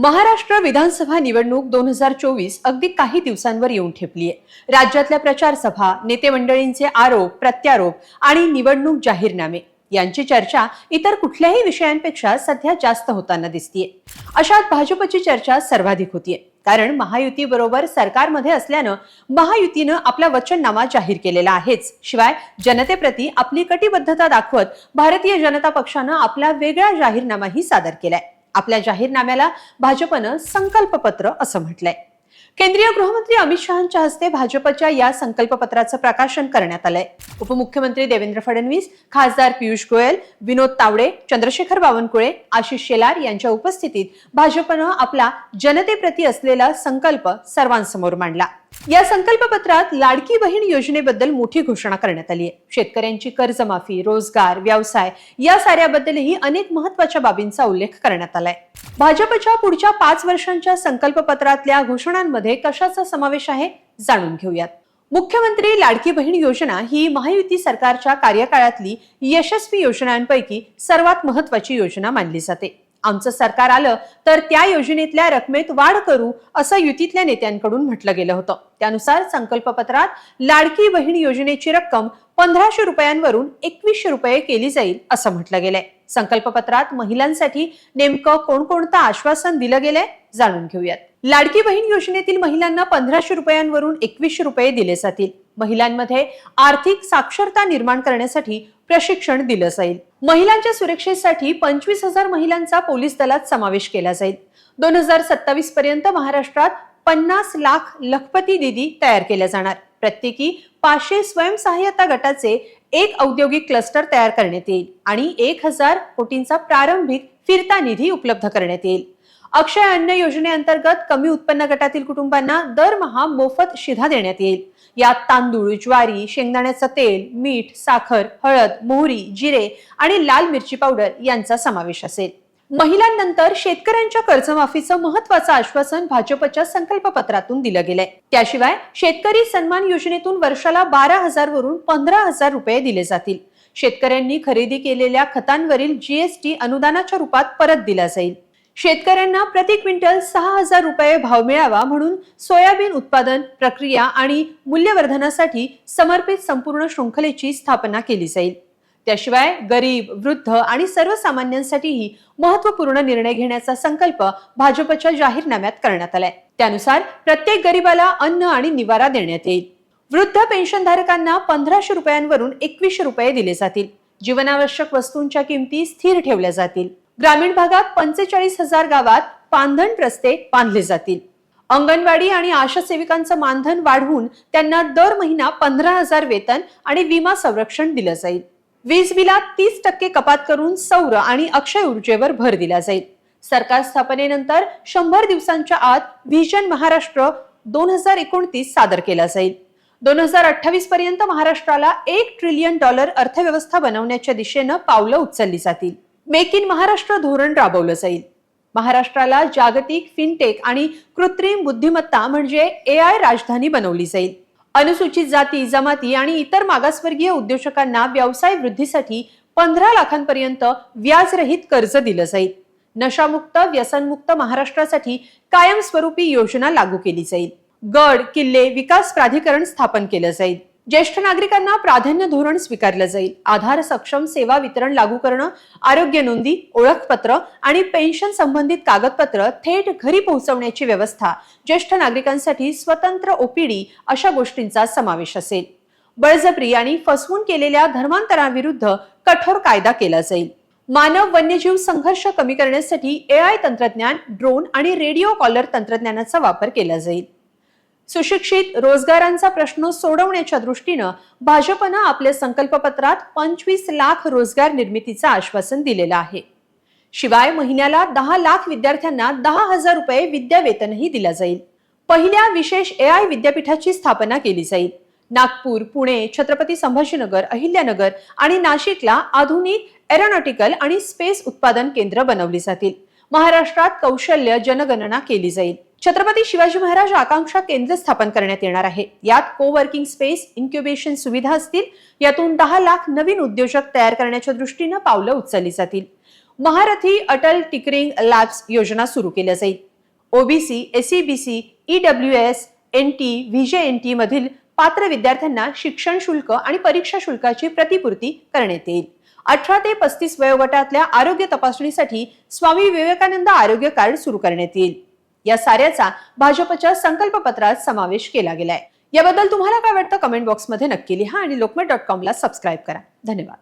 महाराष्ट्र विधानसभा निवडणूक दोन हजार चोवीस अगदी काही दिवसांवर येऊन ठेपलीये राज्यातल्या प्रचार सभा नेते मंडळींचे आरोप प्रत्यारोप आणि निवडणूक जाहीरनामे यांची चर्चा इतर कुठल्याही विषयांपेक्षा सध्या जास्त होताना दिसतीये. अशात भाजपची चर्चा सर्वाधिक होतीये. कारण महायुती बरोबर सरकारमध्ये असल्यानं महायुतीनं आपला वचननामा जाहीर केलेला आहेच. शिवाय जनतेप्रती आपली कटिबद्धता दाखवत भारतीय जनता पक्षानं आपला वेगळा जाहीरनामाही सादर केलाय. आपल्या जाहीरनाम्याला भाजपनं संकल्पपत्र असं म्हटलंय. केंद्रीय गृहमंत्री अमित शहाच्या हस्ते भाजपच्या या संकल्पपत्राचं प्रकाशन करण्यात आलंय. उपमुख्यमंत्री देवेंद्र फडणवीस खासदार पियुष गोयल विनोद तावडे चंद्रशेखर बावनकुळे आशिष शेलार यांच्या उपस्थितीत भाजपनं आपला जनतेप्रती असलेला संकल्प सर्वांसमोर मांडला. या संकल्पपत्रात लाडकी बहीण योजनेबद्दल मोठी घोषणा करण्यात आली आहे. शेतकऱ्यांची कर्जमाफी रोजगार व्यवसाय या साऱ्याबद्दलही अनेक महत्त्वाच्या बाबींचा उल्लेख करण्यात आलाय. भाजपच्या पुढच्या पाच वर्षांच्या संकल्पपत्रातल्या घोषणांमध्ये कशाचा समावेश आहे जाणून घेऊयात. मुख्यमंत्री लाडकी बहीण योजना ही महायुती सरकारच्या कार्यकाळातली यशस्वी योजनांपैकी सर्वात महत्वाची योजना मानली जाते. आमचं सरकार आलं तर त्या योजनेतल्या रकमेत वाढ करू असं युतीतल्या नेत्यांकडून म्हटलं गेलं होतं. त्यानुसार संकल्पपत्रात लाडकी बहीण योजनेची रक्कम पंधराशे रुपयांवरून एकवीसशे रुपये केली जाईल असं म्हटलं गेलंय. संकल्पपत्रात महिलांसाठी नेमकं कोणकोणतं आश्वासन दिलं गेलंय जाणून घेऊयात. लाडकी बहीण योजनेतील महिलांना पंधराशे रुपयांवरून एकवीसशे रुपये दिले जातील. महिलांमध्ये आर्थिक साक्षरता निर्माण करण्यासाठी प्रशिक्षण दिलं जाईल. महिलांच्या सुरक्षेसाठी पंचवीस हजार महिलांचा पोलीस दलात समावेश केला जाईल. दोन हजार सत्तावीस पर्यंत महाराष्ट्रात पन्नास लाख लखपती दिदी तयार केल्या जाणार. प्रत्येकी पाचशे स्वयंसहाय्यता गटाचे एक औद्योगिक क्लस्टर तयार करण्यात येईल आणि एक हजार कोटींचा प्रारंभिक फिरता निधी उपलब्ध करण्यात येईल. अक्षय अन्न योजनेअंतर्गत कमी उत्पन्न गटातील कुटुंबांना दरमहा मोफत शिधा देण्यात येईल. यात तांदूळ ज्वारी शेंगदाण्याचं तेल मीठ साखर हळद मोहरी जिरे आणि लाल मिरची पावडर यांचा समावेश असेल. महिलांनंतर शेतकऱ्यांच्या कर्जमाफीचं महत्वाचं आश्वासन भाजपच्या संकल्पपत्रातून दिलं गेलंय. त्याशिवाय शेतकरी सन्मान योजनेतून वर्षाला बारा हजार वरून पंधरा हजार रुपये दिले जातील. शेतकऱ्यांनी खरेदी केलेल्या खतांवरील जीएसटी अनुदानाच्या रूपात परत दिला जाईल. शेतकऱ्यांना प्रति क्विंटल सहा हजार रुपये भाव मिळावा म्हणून सोयाबीन उत्पादन प्रक्रिया आणि मूल्यवर्धनासाठी समर्पित संपूर्ण शृंखलेची स्थापना केली जाईल. त्याशिवाय गरीब वृद्ध आणि सर्वसामान्यांसाठीही महत्त्वपूर्ण निर्णय घेण्याचा संकल्प भाजपच्या जाहीरनाम्यात करण्यात आलाय. त्यानुसार प्रत्येक गरीबाला अन्न आणि निवारा देण्यात येईल. वृद्ध पेन्शनधारकांना पंधराशे रुपयांवरून एकवीसशे रुपये दिले जातील. जीवनावश्यक वस्तूंच्या किमती स्थिर ठेवल्या जातील. ग्रामीण भागात पंचेचाळीस हजार गावात पांधण रस्ते बांधले जातील. अंगणवाडी आणि आशा सेविकांचं मानधन वाढवून त्यांना दर महिना पंधरा हजार वेतन आणि विमा संरक्षण दिलं जाईल. वीज बिलात तीस टक्के कपात करून सौर आणि अक्षय ऊर्जेवर भर दिला जाईल. सरकार स्थापनेनंतर शंभर दिवसांच्या आत व्हिजन महाराष्ट्र दोन हजार एकोणतीस सादर केला जाईल. दोन हजार अठ्ठावीस पर्यंत महाराष्ट्राला एक ट्रिलियन डॉलर अर्थव्यवस्था बनवण्याच्या दिशेनं पावलं उचलली जातील. मेक इन महाराष्ट्र धोरण राबवलं जाईल. महाराष्ट्राला जागतिक फिनटेक आणि कृत्रिम बुद्धिमत्ता म्हणजे ए आय राजधानी बनवली जाईल. अनुसूचित जाती जमाती आणि इतर मागासवर्गीय उद्योजकांना व्यवसाय वृद्धीसाठी पंधरा लाखांपर्यंत व्याजरहित कर्ज दिलं जाईल. नशामुक्त व्यसनमुक्त महाराष्ट्रासाठी कायमस्वरूपी योजना लागू केली जाईल. गड किल्ले विकास प्राधिकरण स्थापन केलं जाईल. ज्येष्ठ नागरिकांना प्राधान्य धोरण स्वीकारलं जाईल. आधार सक्षम सेवा वितरण लागू करणं आरोग्य नोंदी ओळखपत्र आणि पेन्शन संबंधित कागदपत्र थेट घरी पोहोचवण्याची व्यवस्था ज्येष्ठ नागरिकांसाठी स्वतंत्र ओपीडी अशा गोष्टींचा समावेश असेल. बळजबरी आणि फसवून केलेल्या धर्मांतराविरुद्ध कठोर कायदा केला जाईल. मानव वन्यजीव संघर्ष कमी करण्यासाठी ए आय तंत्रज्ञान ड्रोन आणि रेडिओ कॉलर तंत्रज्ञानाचा वापर केला जाईल. सुशिक्षित रोजगारांचा प्रश्न सोडवण्याच्या दृष्टीनं भाजपनं आपल्या संकल्पपत्रात पंचवीस लाख रोजगार निर्मितीचं आश्वासन दिलेलं आहे. शिवाय महिन्याला दहा लाख विद्यार्थ्यांना दहा हजार रुपये विद्यावेतनही दिला जाईल. पहिल्या विशेष ए आय विद्यापीठाची स्थापना केली जाईल. नागपूर पुणे छत्रपती संभाजीनगर अहिल्यानगर आणि नाशिकला आधुनिक एरोनॉटिकल आणि स्पेस उत्पादन केंद्र बनवली जातील. महाराष्ट्रात कौशल्य जनगणना केली जाईल. छत्रपती शिवाजी महाराज आकांक्षा केंद्र स्थापन करण्यात येणार आहे. यात को वर्किंग स्पेस इन्क्युबेशन सुविधा असतील. यातून दहा लाख नवीन उद्योजक तयार करण्याच्या दृष्टीनं पावलं उचलली जातील. महारथी अटल टिकरिंग लॅब्स योजना सुरू केल्या जाईल. OBC SEBC EWS N T VJ N T मधील पात्र विद्यार्थ्यांना शिक्षण शुल्क आणि परीक्षा शुल्काची प्रतिपूर्ती करण्यात येईल. अठरा ते पस्तीस वयोगटातल्या आरोग्य तपासणीसाठी स्वामी विवेकानंद आरोग्य कार्ड सुरू करण्यात येईल. या साऱ्याचा भाजपच्या संकल्प पत्रात समावेश केला गेलाय. याबद्दल तुम्हाला काय वाटतं? कमेंट बॉक्समध्ये नक्की लिहा आणि लोकमत डॉट कॉमला सबस्क्राईब करा. धन्यवाद.